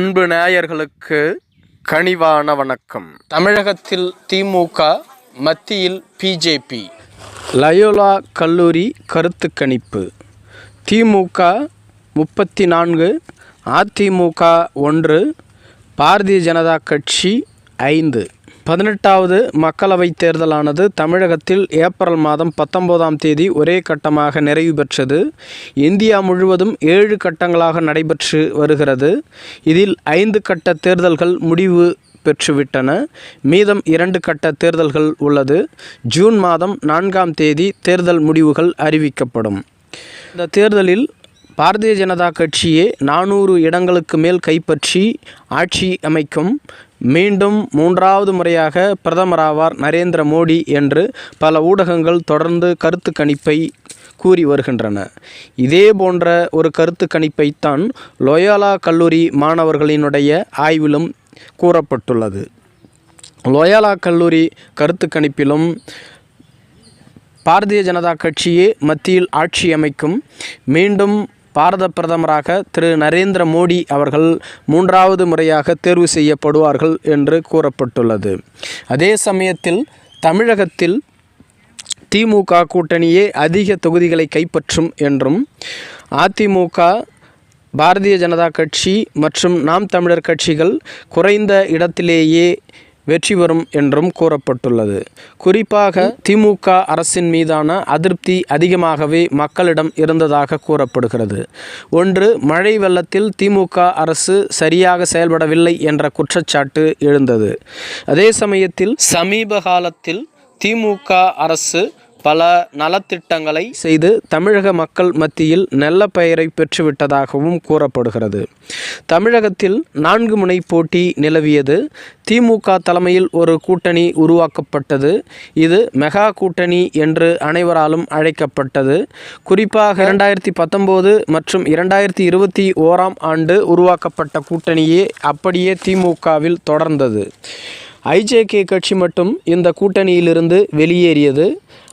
அன்பு நேயர்களுக்கு கனிவான வணக்கம். தமிழகத்தில் திமுக மத்தியில் பிஜேபி. லயோலா கல்லூரி கருத்து கணிப்பு. திமுக முப்பத்தி நான்கு அதிமுக ஒன்று பாரதிய ஜனதா கட்சி ஐந்து. பதினெட்டாவது மக்களவைத் தேர்தலானது தமிழகத்தில் ஏப்ரல் மாதம் பத்தொன்பதாம் தேதி ஒரே கட்டமாக நிறைவு பெற்றது. இந்தியா முழுவதும் ஏழு கட்டங்களாக நடைபெற்று வருகிறது. இதில் ஐந்து கட்ட தேர்தல்கள் முடிவு பெற்றுவிட்டன. மீதம் இரண்டு கட்ட தேர்தல்கள் உள்ளது. ஜூன் மாதம் நான்காம் தேதி தேர்தல் முடிவுகள் அறிவிக்கப்படும். இந்த தேர்தலில் பாரதிய ஜனதா கட்சியே நானூறு இடங்களுக்கு மேல் கைப்பற்றி ஆட்சி அமைக்கும். மீண்டும் மூன்றாவது முறையாக பிரதமராவார் நரேந்திர மோடி என்று பல ஊடகங்கள் தொடர்ந்து கருத்து கணிப்பை கூறி வருகின்றன. இதே போன்ற ஒரு கருத்து கணிப்பைத்தான் லோயாலா கல்லூரி மாணவர்களினுடைய ஆய்விலும் கூறப்பட்டுள்ளது. லோயாலா கல்லூரி கருத்து கணிப்பிலும் பாரதிய ஜனதா கட்சியே மத்தியில் ஆட்சி அமைக்கும். மீண்டும் பாரத பிரதமராக திரு நரேந்திர மோடி அவர்கள் மூன்றாவது முறையாக தேர்வு செய்யப்படுவார்கள் என்று கூறப்பட்டுள்ளது. அதே சமயத்தில் தமிழகத்தில் திமுக கூட்டணியே அதிக தொகுதிகளை கைப்பற்றும் என்றும் அதிமுக பாரதிய ஜனதா கட்சி மற்றும் நாம் தமிழர் கட்சிகள் குறைந்த இடத்திலேயே வெற்றி பெறும் என்றும் கூறப்பட்டுள்ளது. குறிப்பாக திமுக அரசின் மீதான அதிருப்தி அதிகமாகவே மக்களிடம் இருந்ததாக கூறப்படுகிறது. ஒன்று மழை வெள்ளத்தில் திமுக அரசு சரியாக செயல்படவில்லை என்ற குற்றச்சாட்டு எழுந்தது. அதே சமயத்தில் சமீப காலத்தில் திமுக அரசு பல நலத்திட்டங்களை செய்து தமிழக மக்கள் மத்தியில் நல்ல பெயரை பெற்றுவிட்டதாகவும் கூறப்படுகிறது. தமிழகத்தில் நான்கு முனை போட்டி நிலவியது. திமுக தலைமையில் ஒரு கூட்டணி உருவாக்கப்பட்டது. இது மெகா கூட்டணி என்று அனைவராலும் அழைக்கப்பட்டது. குறிப்பாக இரண்டாயிரத்தி பத்தொம்போது மற்றும் இரண்டாயிரத்தி இருபத்தி ஓராம் ஆண்டு உருவாக்கப்பட்ட கூட்டணியே அப்படியே திமுகவில் தொடர்ந்தது. ஐஜேகே கட்சி மட்டும் இந்த கூட்டணியிலிருந்து வெளியேறியது.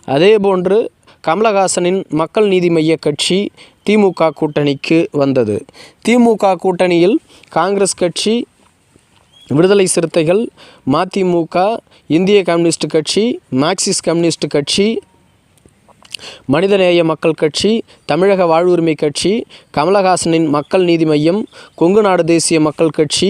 அதேபோன்று கமலஹாசனின் மக்கள் நீதி மைய கட்சி திமுக கூட்டணிக்கு வந்தது. திமுக கூட்டணியில் காங்கிரஸ் கட்சி விடுதலை சிறுத்தைகள் மதிமுக இந்திய கம்யூனிஸ்ட் கட்சி மார்க்சிஸ்ட் கம்யூனிஸ்ட் கட்சி மனிதநேய மக்கள் கட்சி தமிழக வாழ்வுரிமை கட்சி கமலஹாசனின் மக்கள் நீதி மையம் கொங்கு நாடு தேசிய மக்கள் கட்சி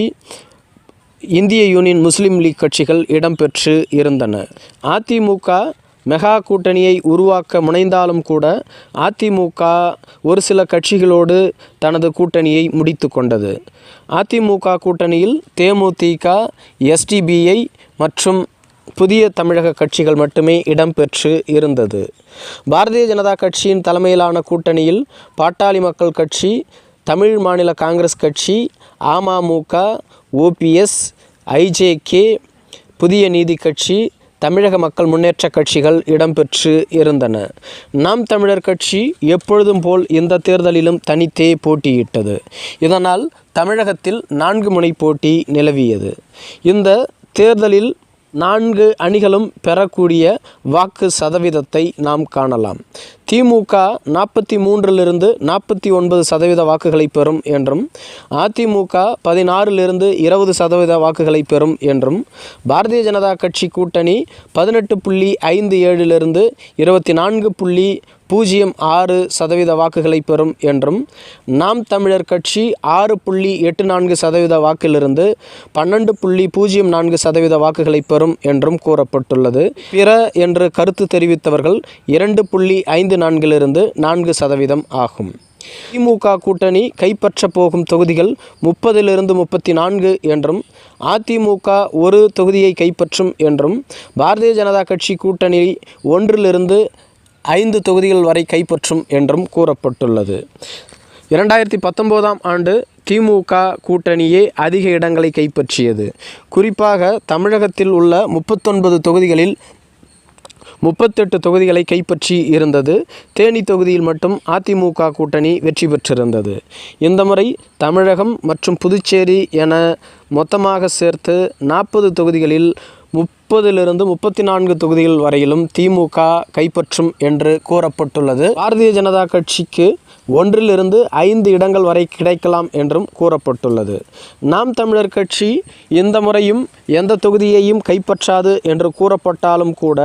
இந்திய யூனியன் முஸ்லீம் லீக் கட்சிகள் இடம்பெற்று இருந்தன. அதிமுக மெகா கூட்டணியை உருவாக்க முனைந்தாலும் கூட அதிமுக ஒரு சில கட்சிகளோடு தனது கூட்டணியை முடித்து கொண்டது. அதிமுக கூட்டணியில் தேமுதிக எஸ்டிபிஐ மற்றும் புதிய தமிழக கட்சிகள் மட்டுமே இடம்பெற்று இருந்தது. பாரதிய ஜனதா கட்சியின் தலைமையிலான கூட்டணியில் பாட்டாளி மக்கள் கட்சி தமிழ் மாநில காங்கிரஸ் கட்சி அமமுக ஓபிஎஸ் ஐஜேகே புதிய நீதி கட்சி தமிழக மக்கள் முன்னேற்ற கட்சிகள் இடம்பெற்று இருந்தன. நாம் தமிழர் கட்சி எப்பொழுதும் போல் இந்த தேர்தலிலும் தனித்தே போட்டியிட்டது. இதனால் தமிழகத்தில் நான்கு முனை போட்டி நிலவியது. இந்த தேர்தலில் நான்கு அணிகளும் பெறக்கூடிய வாக்கு சதவீதத்தை நாம் காணலாம். திமுக நாற்பத்தி மூன்றிலிருந்து நாற்பத்தி ஒன்பது சதவீத வாக்குகளை பெறும் என்றும் அதிமுக பதினாறிலிருந்து இருபது சதவீத வாக்குகளை பெறும் என்றும் பாரதிய ஜனதா கட்சி கூட்டணி பதினெட்டு புள்ளி ஐந்து ஏழிலிருந்து இருபத்தி நான்கு புள்ளி பூஜ்ஜியம் ஆறு சதவீத வாக்குகளை பெறும் என்றும் நாம் தமிழர் கட்சி ஆறு புள்ளி எட்டு நான்கு சதவீத வாக்கிலிருந்து பன்னெண்டு புள்ளி பூஜ்ஜியம் நான்கு சதவீத வாக்குகளை பெறும் என்றும் கூறப்பட்டுள்ளது. பிற என்று கருத்து தெரிவித்தவர்கள் இரண்டு புள்ளி ஐந்து நான்கிலிருந்து நான்கு சதவீதம் ஆகும். திமுக கூட்டணி கைப்பற்ற போகும் தொகுதிகள் முப்பதிலிருந்து முப்பத்தி நான்கு என்றும் அதிமுக ஒரு தொகுதியை கைப்பற்றும் என்றும் பாரதிய ஜனதா கட்சி கூட்டணி ஒன்றிலிருந்து ஐந்து தொகுதிகள் வரை கைப்பற்றும் என்றும் கூறப்பட்டுள்ளது. இரண்டாயிரத்தி பத்தொம்போதாம் ஆண்டு திமுக கூட்டணியே அதிக இடங்களை கைப்பற்றியது. குறிப்பாக தமிழகத்தில் உள்ள முப்பத்தொன்பது தொகுதிகளில் முப்பத்தெட்டு தொகுதிகளை கைப்பற்றி இருந்தது. தேனி தொகுதியில் மட்டும் அதிமுக கூட்டணி வெற்றி பெற்றிருந்தது. இந்த முறை தமிழகம் மற்றும் புதுச்சேரி என மொத்தமாக சேர்த்து நாற்பது தொகுதிகளில் முப்பதிலிருந்து முப்பத்தி நான்கு தொகுதிகள் வரையிலும் திமுக கைப்பற்றும் என்று கூறப்பட்டுள்ளது. பாரதிய ஜனதா கட்சிக்கு ஒன்றிலிருந்து ஐந்து இடங்கள் வரை கிடைக்கலாம் என்றும் கூறப்பட்டுள்ளது. நாம் தமிழர் கட்சி இந்த முறையும் எந்த தொகுதியையும் கைப்பற்றாது என்று கூறப்பட்டாலும் கூட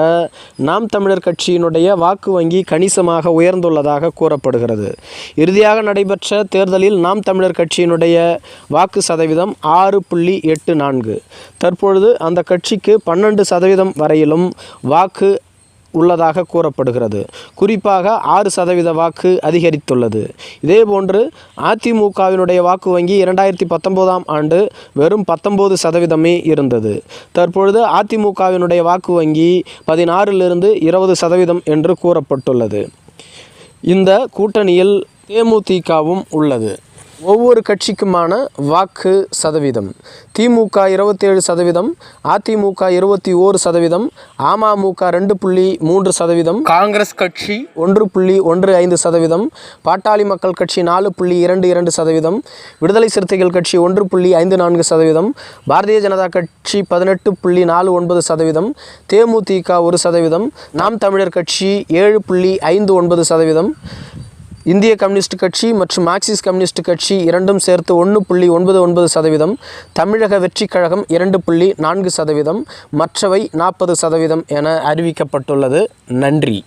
நாம் தமிழர் கட்சியினுடைய வாக்கு வங்கி கணிசமாக உயர்ந்துள்ளதாக கூறப்படுகிறது. இறுதியாக நடைபெற்ற தேர்தலில் நாம் தமிழர் கட்சியினுடைய வாக்கு சதவீதம் ஆறு புள்ளி எட்டு நான்கு. தற்பொழுது அந்த கட்சிக்கு பன்னெண்டு சதவீதம் வரையிலும் வாக்கு உள்ளதாக கூறப்படுகிறது. குறிப்பாக ஆறு சதவீத வாக்கு அதிகரித்துள்ளது. இதேபோன்று அதிமுகவினுடைய வாக்கு வங்கி இரண்டாயிரத்தி பத்தொன்பதாம் ஆண்டு வெறும் பத்தொம்போது சதவீதமே இருந்தது. தற்பொழுது அதிமுகவினுடைய வாக்கு வங்கி பதினாறிலிருந்து இருபது சதவீதம் என்று கூறப்பட்டுள்ளது. இந்த கூட்டணியில் தேமுதிகவும் உள்ளது. ஒவ்வொரு கட்சிக்குமான வாக்கு சதவீதம். திமுக இருபத்தேழு சதவீதம் அதிமுக இருபத்தி ஓரு சதவீதம் அமமுக ரெண்டு புள்ளி மூன்று சதவீதம் காங்கிரஸ் கட்சி ஒன்று புள்ளி ஒன்று ஐந்து சதவீதம் பாட்டாளி மக்கள் கட்சி நாலு புள்ளி இரண்டு இரண்டு சதவீதம் விடுதலை சிறுத்தைகள் கட்சி ஒன்று புள்ளி ஐந்து நான்கு சதவீதம் பாரதிய ஜனதா கட்சி பதினெட்டு புள்ளி நாலு ஒன்பது சதவீதம் தேமுதிக ஒரு சதவீதம் நாம் தமிழர் கட்சி ஏழு புள்ளி ஐந்து ஒன்பது சதவீதம் இந்திய கம்யூனிஸ்ட் கட்சி மற்றும் மார்க்சிஸ்ட் கம்யூனிஸ்ட் கட்சி இரண்டும் சேர்த்து ஒன்று புள்ளி ஒன்பது ஒன்பது சதவீதம் தமிழக வெற்றிக் கழகம் இரண்டு புள்ளி நான்கு சதவீதம் மற்றவை நாற்பது சதவீதம் என அறிவிக்கப்பட்டுள்ளது. நன்றி.